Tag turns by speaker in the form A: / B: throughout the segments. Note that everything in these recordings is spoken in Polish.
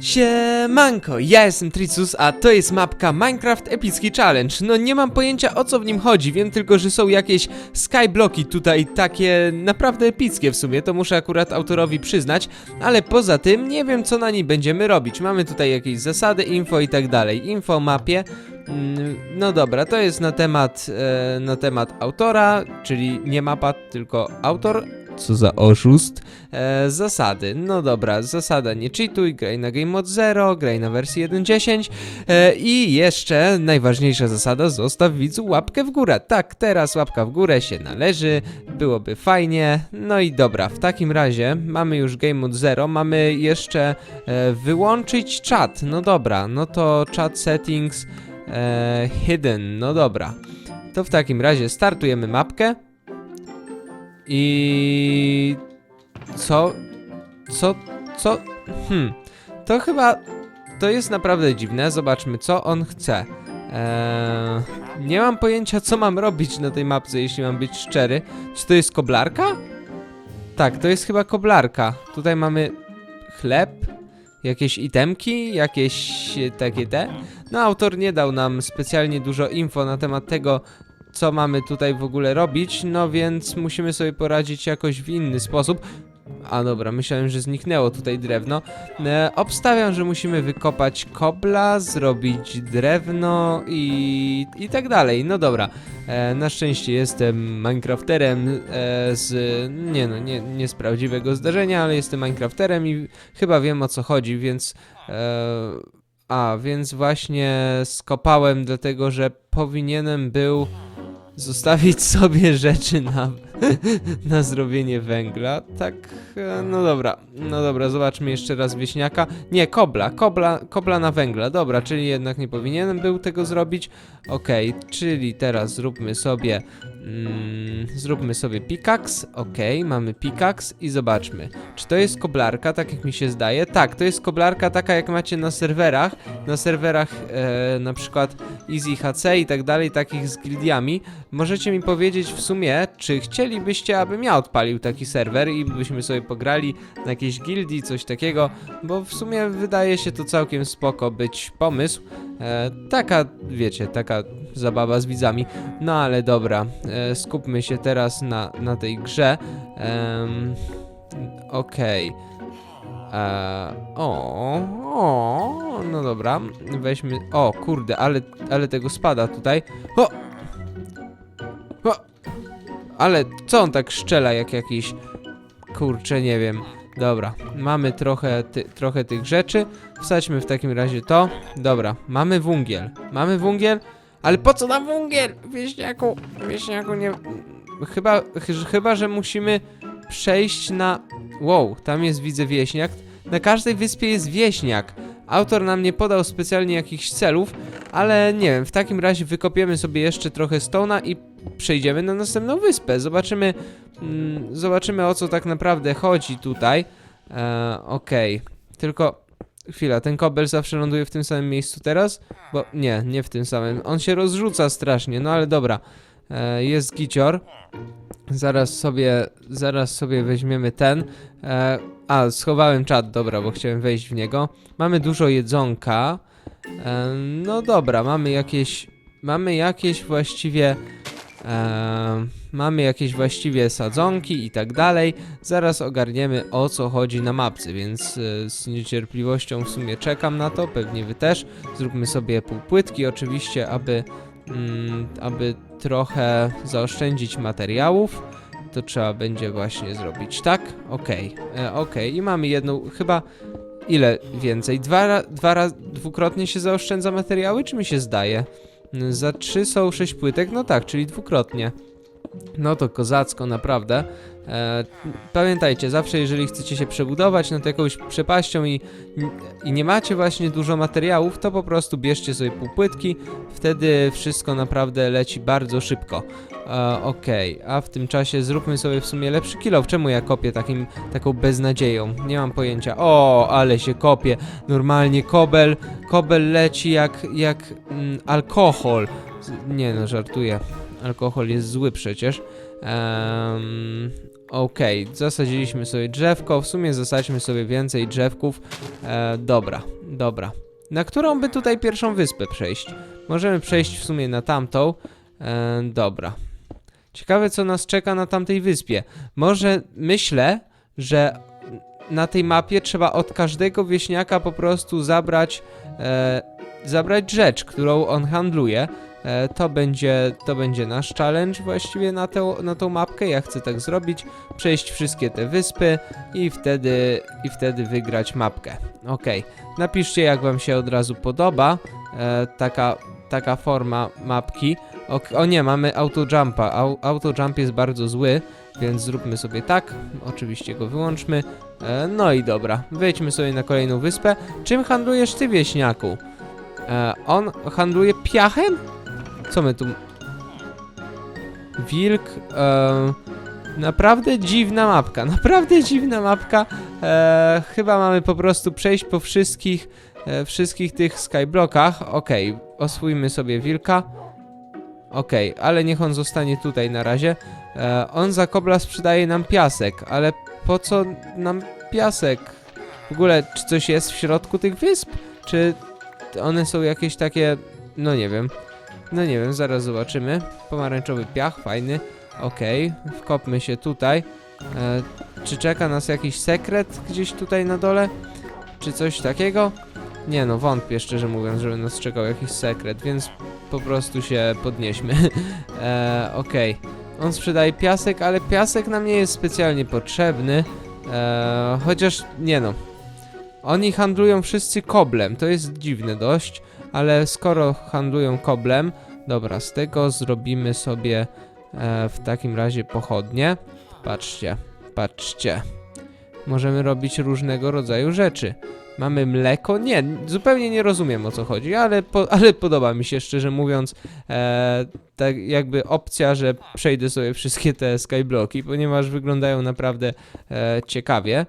A: Siemanko, ja jestem Tricus, a to jest mapka Minecraft Epicki Challenge. No nie mam pojęcia o co w nim chodzi, wiem tylko, że są jakieś skybloki tutaj, takie naprawdę epickie w sumie, to muszę akurat autorowi przyznać, ale poza tym nie wiem co na niej będziemy robić. Mamy tutaj jakieś zasady, info i tak dalej. Info mapie. Mm, No dobra, to jest na temat, e, na temat autora, czyli nie mapa, tylko autor. Co za oszust. E, zasady. No dobra, zasada nie cheatuj, graj na Game Mode 0, graj na wersji 1.10 e, i jeszcze najważniejsza zasada, zostaw widzu łapkę w górę. Tak, teraz łapka w górę się należy, byłoby fajnie. No i dobra, w takim razie mamy już Game Mode 0, mamy jeszcze e, wyłączyć czat. No dobra, no to chat settings e, hidden, no dobra. To w takim razie startujemy mapkę i co? Co? Co? Hmm. To chyba. To jest naprawdę dziwne. Zobaczmy, co on chce. Eee, nie mam pojęcia, co mam robić na tej mapce, jeśli mam być szczery. Czy to jest koblarka? Tak, to jest chyba koblarka. Tutaj mamy chleb, jakieś itemki, jakieś e, takie te. No, autor nie dał nam specjalnie dużo info na temat tego, co mamy tutaj w ogóle robić, no więc musimy sobie poradzić jakoś w inny sposób. A dobra, myślałem, że zniknęło tutaj drewno. E, obstawiam, że musimy wykopać kobla, zrobić drewno i, i tak dalej. No dobra, e, na szczęście jestem Minecrafterem e, z... Nie no, nie, nie z prawdziwego zdarzenia, ale jestem Minecrafterem i chyba wiem o co chodzi, więc... E, a, więc właśnie skopałem, dlatego że powinienem był zostawić sobie rzeczy na, na zrobienie węgla. Tak, e, no dobra, no dobra, zobaczmy jeszcze raz wieśniaka. Nie, kobla, kobla, kobla na węgla, dobra, czyli jednak nie powinienem był tego zrobić. Okej, czyli teraz zróbmy sobie, mm, zróbmy sobie pickaxe, okej, mamy pickaxe i zobaczmy, czy to jest koblarka, tak jak mi się zdaje? Tak, to jest koblarka taka jak macie na serwerach, na serwerach e, na przykład EasyHC i tak dalej, takich z gildiami. Możecie mi powiedzieć w sumie, czy chcielibyście, abym ja odpalił taki serwer i byśmy sobie pograli na jakiejś gildii, coś takiego, bo w sumie wydaje się to całkiem spoko być pomysł. E, taka, wiecie, taka zabawa z widzami. No ale dobra, e, skupmy się teraz na, na tej grze. Em, Okej. E, o, o, no dobra, weźmy. O, kurde, ale, ale tego spada tutaj. O! Ale co on tak szczela jak jakiś. Kurczę, nie wiem. Dobra, mamy trochę, ty, trochę tych rzeczy. Wsadźmy w takim razie to. Dobra, mamy wungiel. Mamy wungiel, ale po co nam wungiel? Wieśniaku, wieśniaku nie. Chyba, ch- chyba, że musimy przejść na. Wow, tam jest widzę wieśniak. Na każdej wyspie jest wieśniak. Autor nam nie podał specjalnie jakichś celów, ale nie wiem, w takim razie wykopiemy sobie jeszcze trochę stona i przejdziemy na następną wyspę. Zobaczymy, mm, zobaczymy o co tak naprawdę chodzi tutaj. E, Okej, tylko chwila, ten kobel zawsze ląduje w tym samym miejscu teraz? Bo nie, nie w tym samym. On się rozrzuca strasznie, no ale dobra. E, jest gicior. Zaraz sobie, zaraz sobie weźmiemy ten. E, a, schowałem czat, dobra, bo chciałem wejść w niego. Mamy dużo jedzonka. E, no dobra, mamy jakieś, mamy jakieś właściwie, e, mamy jakieś właściwie sadzonki i tak dalej. Zaraz ogarniemy o co chodzi na mapce, więc e, z niecierpliwością w sumie czekam na to, pewnie wy też. Zróbmy sobie półpłytki oczywiście, aby, mm, aby trochę zaoszczędzić materiałów to trzeba będzie właśnie zrobić tak. Okej, e, okej. I mamy jedną, chyba ile więcej? Dwa, dwa raz, dwukrotnie się zaoszczędza materiały, czy mi się zdaje? Mm, Za trzy są sześć płytek, no tak, czyli dwukrotnie. No to kozacko, naprawdę. E, pamiętajcie, zawsze jeżeli chcecie się przebudować nad jakąś przepaścią i, i nie macie właśnie dużo materiałów, to po prostu bierzcie sobie półpłytki, wtedy wszystko naprawdę leci bardzo szybko. Okej, a w tym czasie zróbmy sobie w sumie lepszy kilow. Czemu ja kopię takim, taką beznadzieją? Nie mam pojęcia. O, ale się kopie. Normalnie kobel, kobel leci jak, jak mm, alkohol. Nie no, żartuję. Alkohol jest zły przecież. Em, Okej, zasadziliśmy sobie drzewko, w sumie zasadźmy sobie więcej drzewków. E, dobra, dobra. Na którą by tutaj pierwszą wyspę przejść? Możemy przejść w sumie na tamtą. E, dobra. Ciekawe, co nas czeka na tamtej wyspie. Może myślę, że na tej mapie trzeba od każdego wieśniaka po prostu zabrać, e, zabrać rzecz, którą on handluje. E, to, będzie, to będzie nasz challenge właściwie na, tę, na tą mapkę. Ja chcę tak zrobić, przejść wszystkie te wyspy i wtedy, i wtedy wygrać mapkę. Okej, napiszcie jak wam się od razu podoba e, taka, taka forma mapki. O, o nie, mamy autojumpa. Au, autojump jest bardzo zły, więc zróbmy sobie tak. Oczywiście go wyłączmy. E, no i dobra, wejdźmy sobie na kolejną wyspę. Czym handlujesz ty, wieśniaku? E, on handluje piachem? Co my tu... Wilk... E, naprawdę dziwna mapka, naprawdę dziwna mapka. E, chyba mamy po prostu przejść po wszystkich, e, wszystkich tych skyblockach. Okej, oswójmy sobie wilka. Okej, ale niech on zostanie tutaj na razie. E, on za kobla sprzedaje nam piasek, ale po co nam piasek? W ogóle, czy coś jest w środku tych wysp? Czy one są jakieś takie... No nie wiem. No nie wiem, zaraz zobaczymy. Pomarańczowy piach, fajny. Okej, wkopmy się tutaj. E, czy czeka nas jakiś sekret gdzieś tutaj na dole? Czy coś takiego? Nie no, wątpię szczerze mówiąc, żeby nas czekał jakiś sekret, więc po prostu się podnieśmy. e, Okej. On sprzedaje piasek, ale piasek nam nie jest specjalnie potrzebny. E, chociaż, nie no. Oni handlują wszyscy koblem, to jest dziwne dość, ale skoro handlują koblem, dobra, z tego zrobimy sobie e, w takim razie pochodnie. Patrzcie, patrzcie. Możemy robić różnego rodzaju rzeczy. Mamy mleko? Nie, zupełnie nie rozumiem o co chodzi, ale, po, ale podoba mi się szczerze mówiąc e, tak jakby opcja, że przejdę sobie wszystkie te skybloki, ponieważ wyglądają naprawdę e, ciekawie.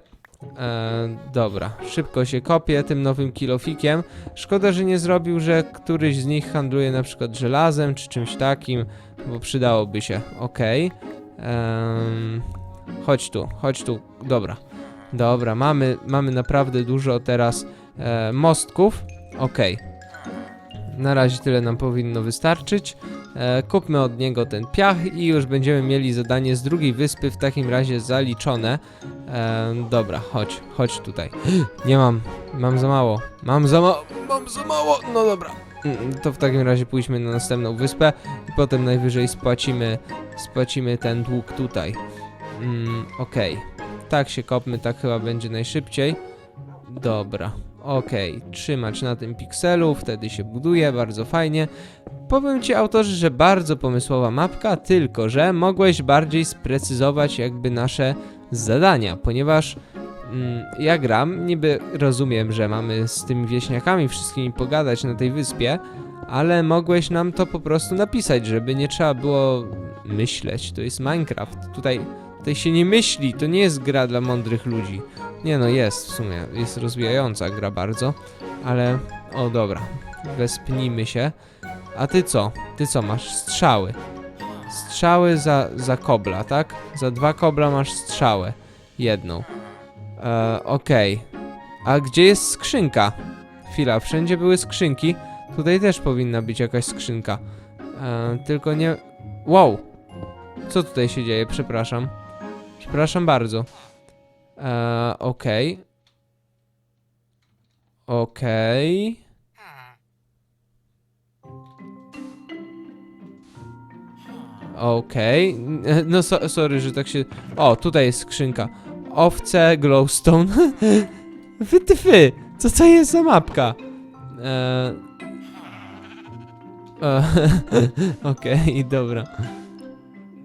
A: E, dobra, szybko się kopię tym nowym kilofikiem. Szkoda, że nie zrobił, że któryś z nich handluje na przykład żelazem czy czymś takim, bo przydałoby się. Okej. Em, chodź tu, chodź tu. Dobra. Dobra, mamy, mamy naprawdę dużo teraz e, mostków. Okej. Na razie tyle nam powinno wystarczyć. E, kupmy od niego ten piach i już będziemy mieli zadanie z drugiej wyspy w takim razie zaliczone. E, dobra, chodź, chodź tutaj. Nie mam, mam za mało. Mam za mało, mam za mało. No dobra. Mm, To w takim razie pójdźmy na następną wyspę i potem najwyżej spłacimy, spłacimy ten dług tutaj. Mm, Okej. Tak się kopmy, tak chyba będzie najszybciej. Dobra. Okej, trzymać na tym pikselu, wtedy się buduje, bardzo fajnie. Powiem ci autorzy, że bardzo pomysłowa mapka, tylko że mogłeś bardziej sprecyzować jakby nasze zadania, ponieważ mm, ja gram, niby rozumiem, że mamy z tymi wieśniakami wszystkimi pogadać na tej wyspie, ale mogłeś nam to po prostu napisać, żeby nie trzeba było myśleć. To jest Minecraft. Tutaj, tutaj się nie myśli, to nie jest gra dla mądrych ludzi. Nie no, jest w sumie, jest rozwijająca gra bardzo, ale o dobra, wespnijmy się. A ty co? Ty co masz? Strzały. Strzały za, za kobla, tak? Za dwa kobla masz strzałę. Jedną. E, Okej. A gdzie jest skrzynka? Chwila, wszędzie były skrzynki. Tutaj też powinna być jakaś skrzynka. E, tylko nie... Wow! Co tutaj się dzieje? Przepraszam. Przepraszam bardzo. E, Okej. Okej. Okej. No so, sorry, że tak się... O, tutaj jest skrzynka. Owce glowstone. Wytyfy! Co to jest za mapka? E... E, Okej, dobra.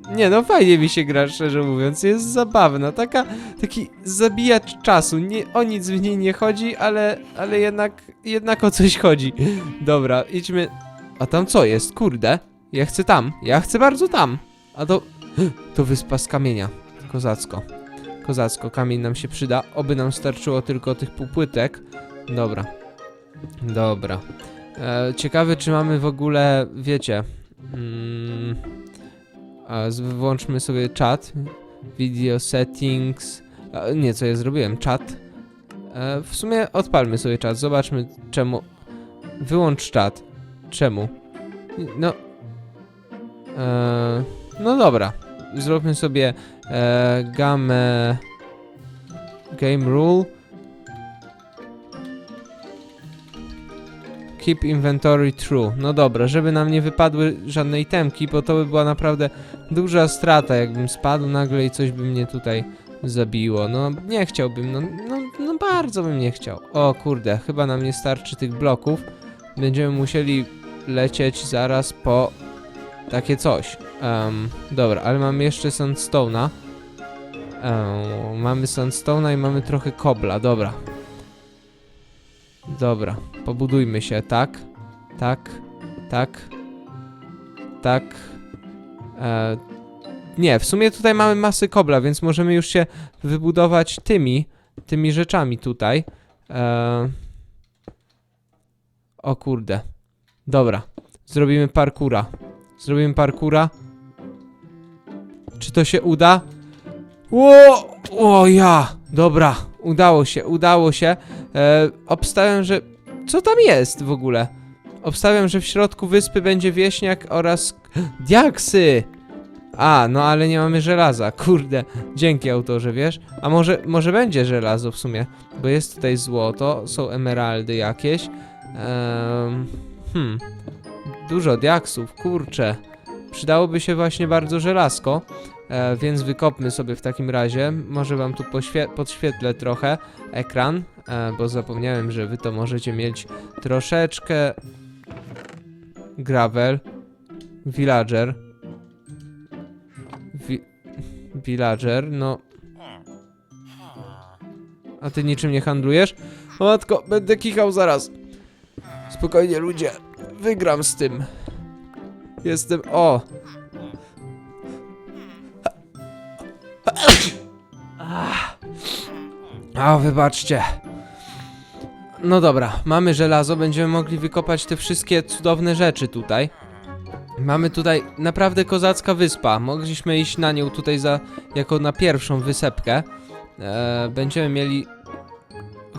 A: Nie no, fajnie mi się gra, szczerze mówiąc, jest zabawna, taka, taki zabijacz czasu, nie, o nic w niej nie chodzi, ale, ale jednak, jednak o coś chodzi. Dobra, idźmy, a tam co jest, kurde, ja chcę tam, ja chcę bardzo tam, a to, to wyspa z kamienia, kozacko, kozacko, kamień nam się przyda, oby nam starczyło tylko tych półpłytek, dobra, dobra, e, ciekawe czy mamy w ogóle, wiecie, mm, włączmy sobie czat. video settings. Nie, co ja zrobiłem? Czat. E, w sumie odpalmy sobie czat, zobaczmy czemu. Wyłącz czat. Czemu? No. E, no dobra. Zróbmy sobie e, gamę. Game rule. Keep inventory true. No dobra, żeby nam nie wypadły żadne itemki, bo to by była naprawdę duża strata, jakbym spadł nagle i coś by mnie tutaj zabiło. No nie chciałbym, no, no, no bardzo bym nie chciał. O kurde, chyba nam nie starczy tych bloków. Będziemy musieli lecieć zaraz po takie coś. Em, dobra, ale mamy jeszcze sandstone'a. Em, mamy sandstone'a i mamy trochę kobla, dobra. Dobra, pobudujmy się, tak, tak, tak, tak. E, nie, w sumie tutaj mamy masy kobla, więc możemy już się wybudować tymi, tymi rzeczami tutaj. E, o kurde. Dobra, zrobimy parkura. Zrobimy parkura. Czy to się uda? Ło! O ja! Dobra, udało się, udało się. E, obstawiam, że... Co tam jest w ogóle? Obstawiam, że w środku wyspy będzie wieśniak oraz... Diaksy! A, no ale nie mamy żelaza, kurde. Dzięki autorze, wiesz? A może, może będzie żelazo w sumie, bo jest tutaj złoto, są emeraldy jakieś. Ehm, hmm. Dużo diaksów, kurczę. Przydałoby się właśnie bardzo żelazko, e, więc wykopmy sobie w takim razie. Może wam tu podświetlę trochę ekran, e, bo zapomniałem, że wy to możecie mieć troszeczkę gravel, villager, Wi- villager, no. A ty niczym nie handlujesz? O matko, będę kichał zaraz. Spokojnie ludzie, wygram z tym. Jestem, o. A, wybaczcie. No dobra, mamy żelazo, będziemy mogli wykopać te wszystkie cudowne rzeczy tutaj. Mamy tutaj naprawdę kozacka wyspa. Mogliśmy iść na nią tutaj za jako na pierwszą wysepkę. E, będziemy mieli.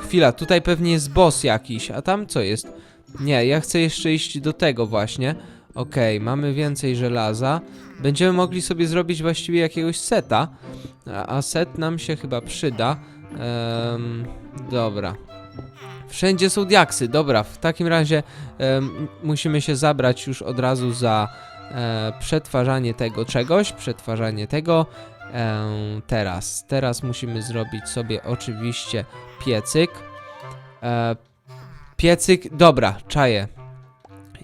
A: Chwila, tutaj pewnie jest boss jakiś, a tam co jest? Nie, ja chcę jeszcze iść do tego właśnie. Okej, mamy więcej żelaza. Będziemy mogli sobie zrobić właściwie jakiegoś seta. A, set nam się chyba przyda. Dobra. Wszędzie są diaksy, dobra, w takim razie musimy się zabrać już od razu za e, przetwarzanie tego czegoś, przetwarzanie tego em, teraz. Teraz musimy zrobić sobie oczywiście piecyk. E, piecyk, dobra, czaję.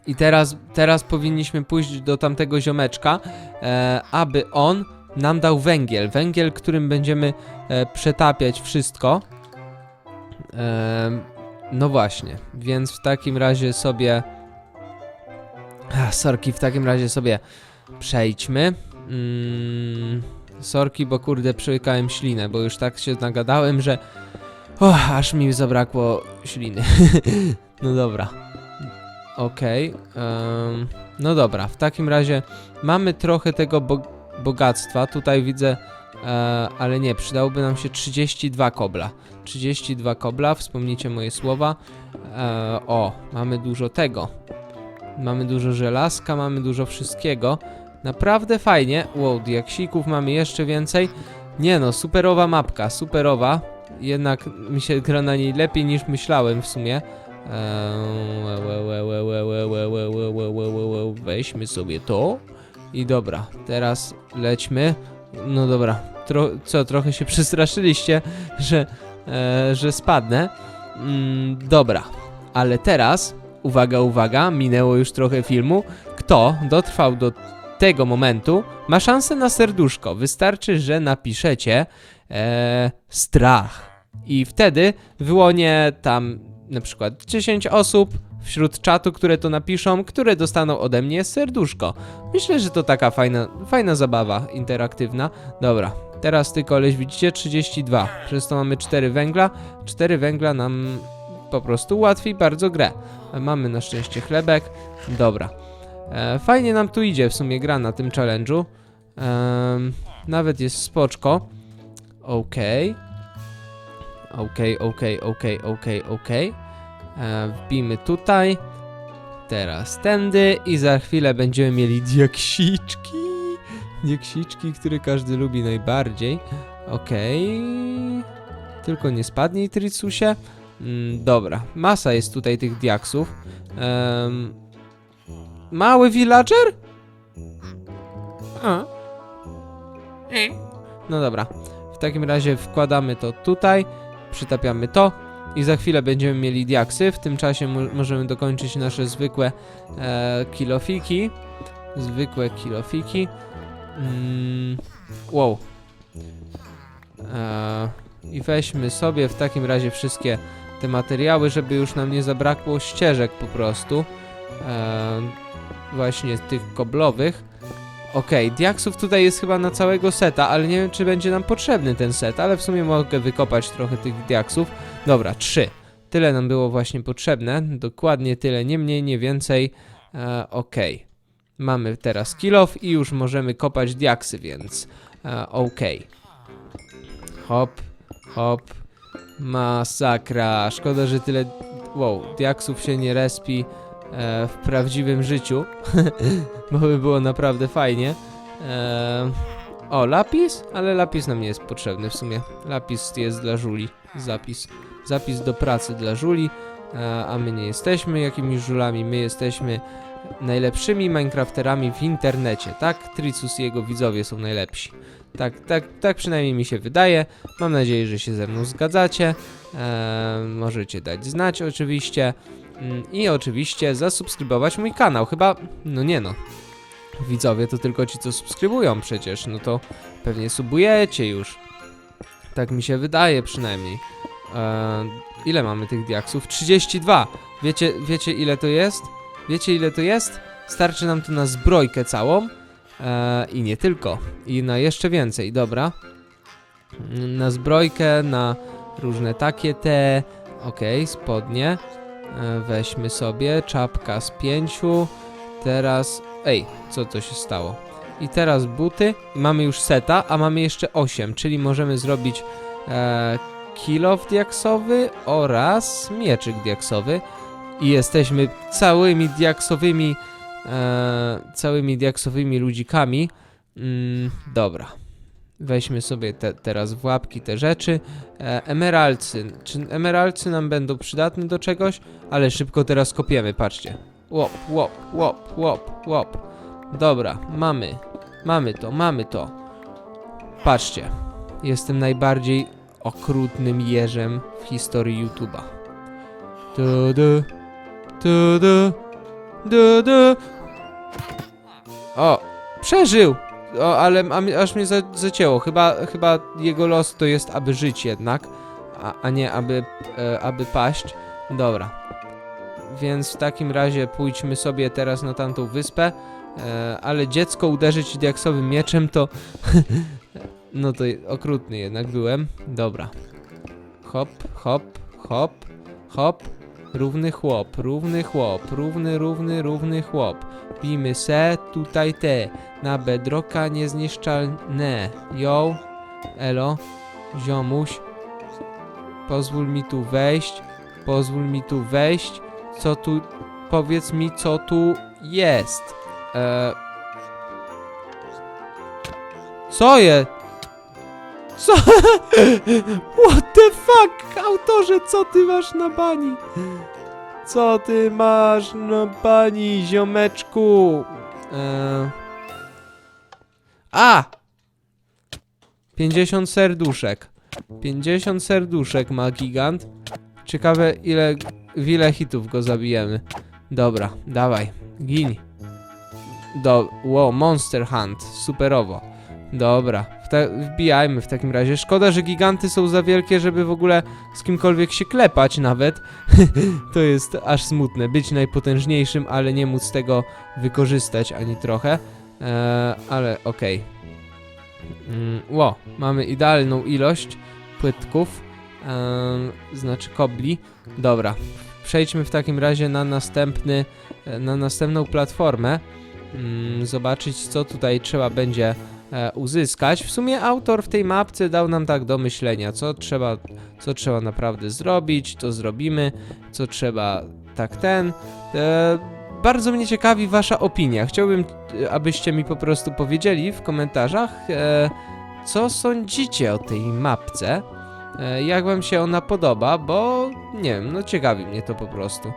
A: I teraz, teraz powinniśmy pójść do tamtego ziomeczka, e, aby on nam dał węgiel. Węgiel, którym będziemy e, przetapiać wszystko. Em, no właśnie, więc w takim razie sobie. Ach, sorki, w takim razie sobie przejdźmy. Mm, sorki, bo kurde, przełykałem ślinę, bo już tak się nagadałem, że. O, aż mi zabrakło śliny. no dobra. Okej. em, no dobra, w takim razie mamy trochę tego bo bogactwa. Tutaj widzę. E, ale nie, przydałoby nam się 32 kobla. 32 kobla, wspomnijcie moje słowa. E, o, mamy dużo tego. Mamy dużo żelazka, mamy dużo wszystkiego. Naprawdę fajnie. Wow, diaksików mamy jeszcze więcej. Nie no, superowa mapka, superowa. Jednak mi się gra na niej lepiej niż myślałem w sumie. Weźmy sobie to. I dobra, teraz lećmy. No dobra, Tro co, trochę się przestraszyliście, że, e, że spadnę. Mm, dobra, ale teraz, uwaga, uwaga, minęło już trochę filmu. Kto dotrwał do tego momentu, ma szansę na serduszko. Wystarczy, że napiszecie e, strach. I wtedy wyłonię tam na przykład 10 osób wśród czatu, które to napiszą, które dostaną ode mnie serduszko. Myślę, że to taka fajna, fajna zabawa interaktywna. Dobra, teraz ty koleś widzicie 32. Przez to mamy 4 węgla. 4 węgla nam po prostu ułatwi bardzo grę. Mamy na szczęście chlebek. Dobra. E, fajnie nam tu idzie w sumie gra na tym challenge'u. Em, Nawet jest spoczko. Okej. Okej, okej, okej, okej, okej. E, Wbijmy tutaj. Teraz tędy i za chwilę będziemy mieli diaksiczki. Diaksiczki, które każdy lubi najbardziej. Okej. Tylko nie spadnij, Tricusie. Mm, dobra, masa jest tutaj tych diaksów. Em, mały villager? A. No dobra. W takim razie wkładamy to tutaj, przytapiamy to i za chwilę będziemy mieli diaksy. W tym czasie mo- możemy dokończyć nasze zwykłe e, kilofiki. Zwykłe kilofiki. Mm, wow. E, I weźmy sobie w takim razie wszystkie te materiały, żeby już nam nie zabrakło ścieżek po prostu. E, właśnie tych koblowych. Okej, diaksów tutaj jest chyba na całego seta, ale nie wiem, czy będzie nam potrzebny ten set, ale w sumie mogę wykopać trochę tych diaksów. Dobra, trzy. Tyle nam było właśnie potrzebne, dokładnie tyle, nie mniej, nie więcej. E, Okej. Mamy teraz kill off i już możemy kopać diaksy, więc e, okej. Hop, hop. Masakra. Szkoda, że tyle. Wow, diaksów się nie respi w prawdziwym życiu. bo by było naprawdę fajnie. E, o, lapis? Ale lapis nam nie jest potrzebny w sumie. Lapis jest dla żuli. Zapis. Zapis do pracy dla żuli. E, a my nie jesteśmy jakimiś żulami, my jesteśmy najlepszymi Minecrafterami w internecie, tak? Tricus i jego widzowie są najlepsi. Tak, tak, tak przynajmniej mi się wydaje. Mam nadzieję, że się ze mną zgadzacie. E, możecie dać znać oczywiście. Mm, I oczywiście zasubskrybować mój kanał. Chyba, no nie no. Widzowie to tylko ci, co subskrybują przecież. No to pewnie subujecie już. Tak mi się wydaje przynajmniej. E, ile mamy tych diaksów? 32. Wiecie, wiecie ile to jest? Wiecie ile to jest? Starczy nam to na zbrojkę całą. E, I nie tylko. I na jeszcze więcej, dobra. Na zbrojkę, na różne takie te. Okej, spodnie. E, weźmy sobie. Czapka z pięciu. Teraz. Ej, co to się stało? I teraz buty. Mamy już seta, a mamy jeszcze 8, czyli możemy zrobić e, kilof diaksowy oraz mieczyk diaksowy. I jesteśmy całymi diaksowymi e, całymi diaksowymi ludzikami. Mm, dobra. Weźmy sobie te, teraz w łapki te rzeczy. E, emeralcy. Czy emeralcy nam będą przydatne do czegoś? Ale szybko teraz kopiemy, patrzcie. Łop, łop, łop, łop, łop. Dobra, mamy. Mamy to, mamy to. Patrzcie. Jestem najbardziej okrutnym jeżem w historii YouTube'a. Tu, du, du, du, du. O, przeżył! O, ale a, aż mnie za, zacięło. Chyba, chyba jego los to jest, aby żyć jednak, a, a nie aby, e, aby paść. Dobra. Więc w takim razie pójdźmy sobie teraz na tamtą wyspę. E, ale dziecko uderzyć diaksowym mieczem to... no to okrutny jednak byłem. Dobra. Hop, hop, hop, hop. Równy chłop, równy chłop, równy, równy, równy chłop. Bijmy se, tutaj te. Na bedroka niezniszczalne. Yo, elo, ziomuś. Pozwól mi tu wejść. Pozwól mi tu wejść. Co tu... Powiedz mi, co tu jest. E... Co je? Co? What fuck? Autorze, co ty masz na bani? Co ty masz na bani, ziomeczku? E... A! 50 serduszek. 50 serduszek ma gigant. Ciekawe ile, w ile hitów go zabijemy. Dobra, dawaj, gin. Do, wow, Monster Hunt, superowo. Dobra, ta, wbijajmy w takim razie. Szkoda, że giganty są za wielkie, żeby w ogóle z kimkolwiek się klepać nawet. to jest aż smutne, być najpotężniejszym, ale nie móc tego wykorzystać ani trochę. Eee, ale okej. Mm, Ło, mamy idealną ilość płytków, em, znaczy kobli. Dobra, przejdźmy w takim razie na następny, e, na następną platformę. Mm, zobaczyć co tutaj trzeba będzie e, uzyskać. W sumie autor w tej mapce dał nam tak do myślenia, co trzeba, co trzeba naprawdę zrobić, to zrobimy, co trzeba tak ten. E, bardzo mnie ciekawi wasza opinia. Chciałbym, e, abyście mi po prostu powiedzieli w komentarzach, e, co sądzicie o tej mapce. E, jak wam się ona podoba, bo nie wiem, no ciekawi mnie to po prostu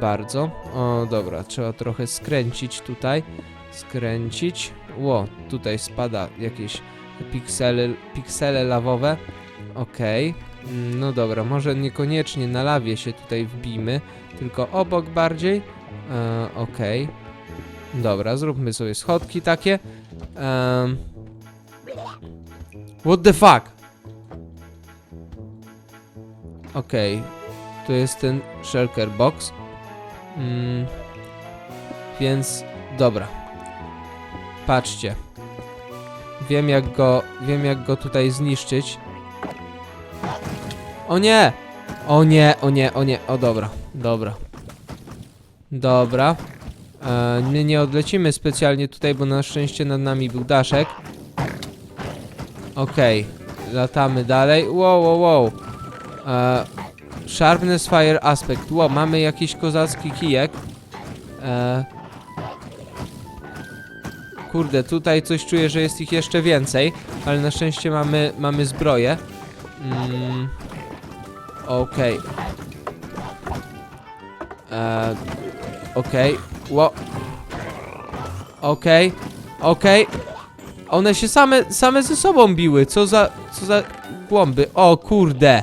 A: bardzo. O, dobra, trzeba trochę skręcić tutaj. Skręcić. Ło, tutaj spada jakieś piksele, piksele lawowe. Okej. Mm, No dobra, może niekoniecznie na lawie się tutaj wbijmy, tylko obok bardziej. E, Okej. Dobra, zróbmy sobie schodki takie. Em. What the fuck? Okej. Tu jest ten shulker box. Mm. Więc dobra. Patrzcie. Wiem jak go, wiem jak go tutaj zniszczyć. O nie! O nie, o nie, o nie, o dobra, dobra. Dobra. E, my nie odlecimy specjalnie tutaj, bo na szczęście nad nami był daszek. Okej, latamy dalej. Wow, wow, wow. E, sharpness Fire Aspect. Wow, mamy jakiś kozacki kijek. E, kurde, tutaj coś czuję, że jest ich jeszcze więcej, ale na szczęście mamy, mamy zbroję. Mm, Okej. E, Okej. Ło. Okej. Okej. One się same, same ze sobą biły. Co za, co za głąby. O kurde.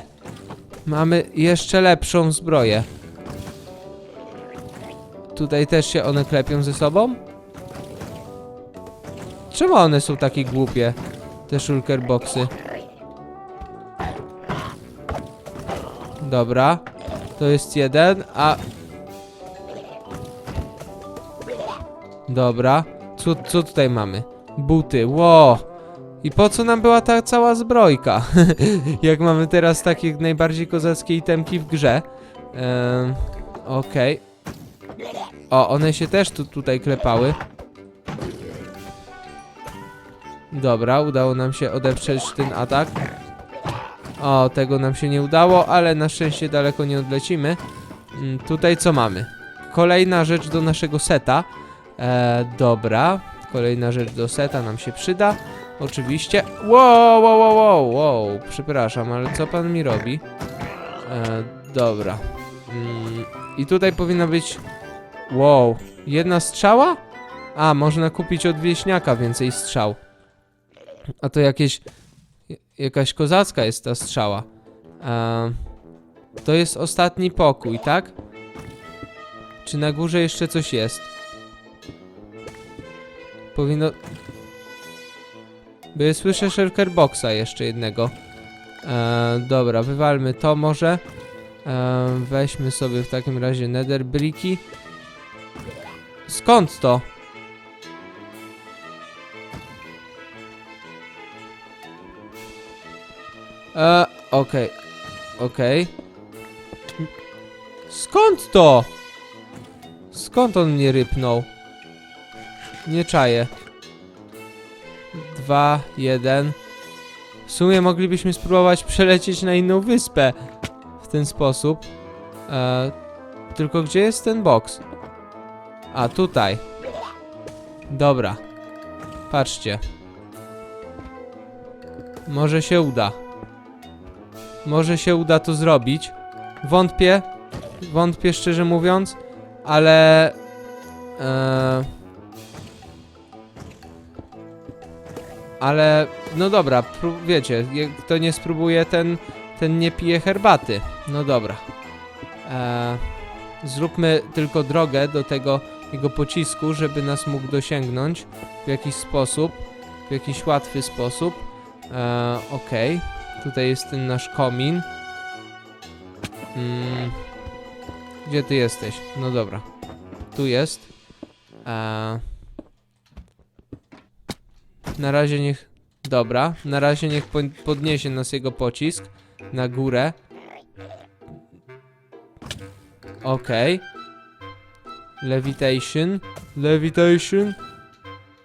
A: Mamy jeszcze lepszą zbroję. Tutaj też się one klepią ze sobą? Czemu one są takie głupie? Te shulker boxy. Dobra. To jest jeden, a... Dobra. Co, co tutaj mamy? Buty. Ło! I po co nam była ta cała zbrojka? Jak mamy teraz takie najbardziej kozackie itemki w grze. Ehm, Okej. O, one się też tu, tutaj klepały. Dobra, udało nam się odeprzeć ten atak. O, tego nam się nie udało, ale na szczęście daleko nie odlecimy. Mm, tutaj co mamy? Kolejna rzecz do naszego seta. E, dobra, kolejna rzecz do seta nam się przyda. Oczywiście. Wow, wow, wow, wow, wow. Przepraszam, ale co pan mi robi? E, dobra. Mm, I tutaj powinna być. Wow, jedna strzała? A, można kupić od wieśniaka więcej strzał. A to jakieś. Jakaś kozacka jest ta strzała. To jest ostatni pokój, tak? Czy na górze jeszcze coś jest? Powinno. Ja słyszę shulker boxa jeszcze jednego. E, dobra, wywalmy to może. E, weźmy sobie w takim razie nether briki. Skąd to? E, okej. Okej. Skąd to? Skąd on mnie rypnął? Nie czaję. Dwa, jeden. W sumie moglibyśmy spróbować przelecieć na inną wyspę w ten sposób. E, tylko gdzie jest ten box? A, tutaj. Dobra. Patrzcie. Może się uda. Może się uda to zrobić. Wątpię. Wątpię szczerze mówiąc, ale. E, ale. No dobra, wiecie, kto nie spróbuje, ten, ten nie pije herbaty. No dobra. E, zróbmy tylko drogę do tego jego pocisku, żeby nas mógł dosięgnąć w jakiś sposób. W jakiś łatwy sposób. E, Okej. Tutaj jest ten nasz komin. Mm. Gdzie ty jesteś? No dobra. Tu jest. Eee. Na razie niech. Dobra. Na razie niech po- podniesie nas jego pocisk na górę. Okej. Levitation. Levitation.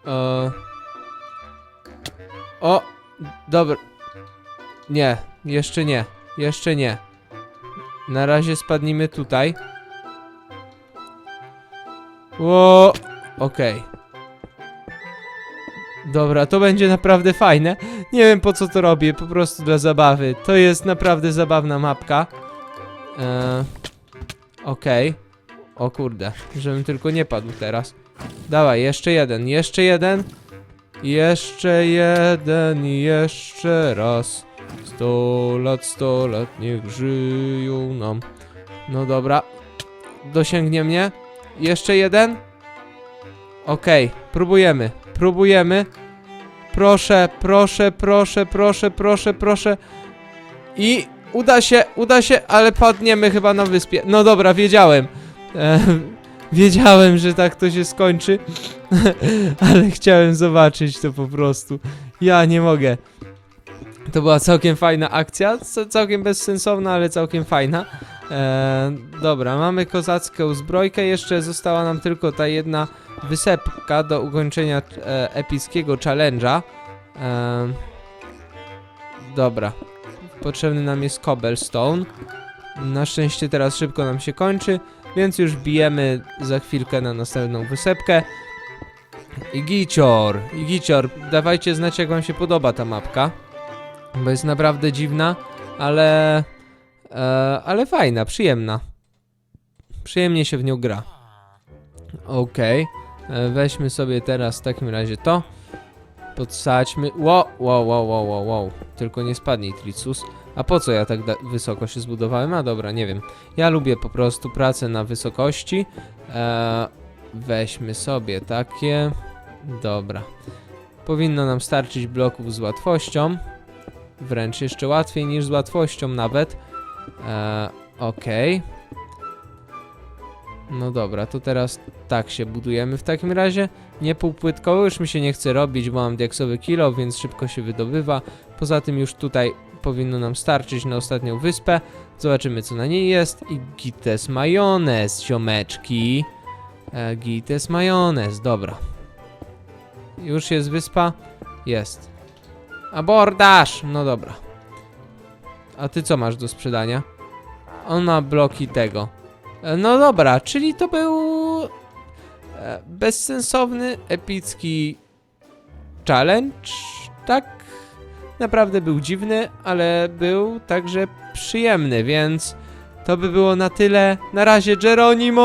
A: Eee. O, dobra. Nie, jeszcze nie. Jeszcze nie. Na razie spadnijmy tutaj. Ło, okej. Dobra, to będzie naprawdę fajne. Nie wiem po co to robię, po prostu dla zabawy. To jest naprawdę zabawna mapka. Eee, okej. O kurde, żebym tylko nie padł teraz. Dawaj, jeszcze jeden, jeszcze jeden. Jeszcze jeden, jeszcze raz. Sto lat, sto lat, niech żyją nam. No dobra. Dosięgnie mnie. Jeszcze jeden. Okej, próbujemy. Próbujemy. Proszę, proszę, proszę, proszę, proszę, proszę. I uda się, uda się, ale padniemy chyba na wyspie. No dobra, wiedziałem. Wiedziałem, że tak to się skończy. ale chciałem zobaczyć to po prostu. Ja nie mogę. To była całkiem fajna akcja, całkiem bezsensowna, ale całkiem fajna. E, dobra, mamy kozacką zbrojkę, jeszcze została nam tylko ta jedna wysepka do ukończenia e, epickiego challenge'a. E, dobra, potrzebny nam jest cobblestone. Na szczęście teraz szybko nam się kończy, więc już bijemy za chwilkę na następną wysepkę. I gicior, gicior, dawajcie znać jak wam się podoba ta mapka. Bo jest naprawdę dziwna, ale. E, ale fajna, przyjemna. Przyjemnie się w nią gra. Okej. E, Weźmy sobie teraz w takim razie to. Podsadźmy. Wow, wow, wow, wow, wow, wow. Tylko nie spadnij, Tricus. A po co ja tak wysoko się zbudowałem? A dobra, nie wiem. Ja lubię po prostu pracę na wysokości. E, weźmy sobie takie. Dobra. Powinno nam starczyć bloków z łatwością. Wręcz jeszcze łatwiej niż z łatwością nawet. E, Okej. No dobra, to teraz tak się budujemy w takim razie. Nie półpłytkowo już mi się nie chce robić, bo mam diaksowy kilo, więc szybko się wydobywa. Poza tym już tutaj powinno nam starczyć na ostatnią wyspę. Zobaczymy co na niej jest. I gites majonez, ziomeczki. E, gites majonez, dobra. Już jest wyspa? Jest. Abordaż! No dobra. A ty co masz do sprzedania? On ma bloki tego. E, No dobra, czyli to był e, bezsensowny, epicki challenge, tak? Naprawdę był dziwny, ale był także przyjemny, więc to by było na tyle. Na razie, Geronimo!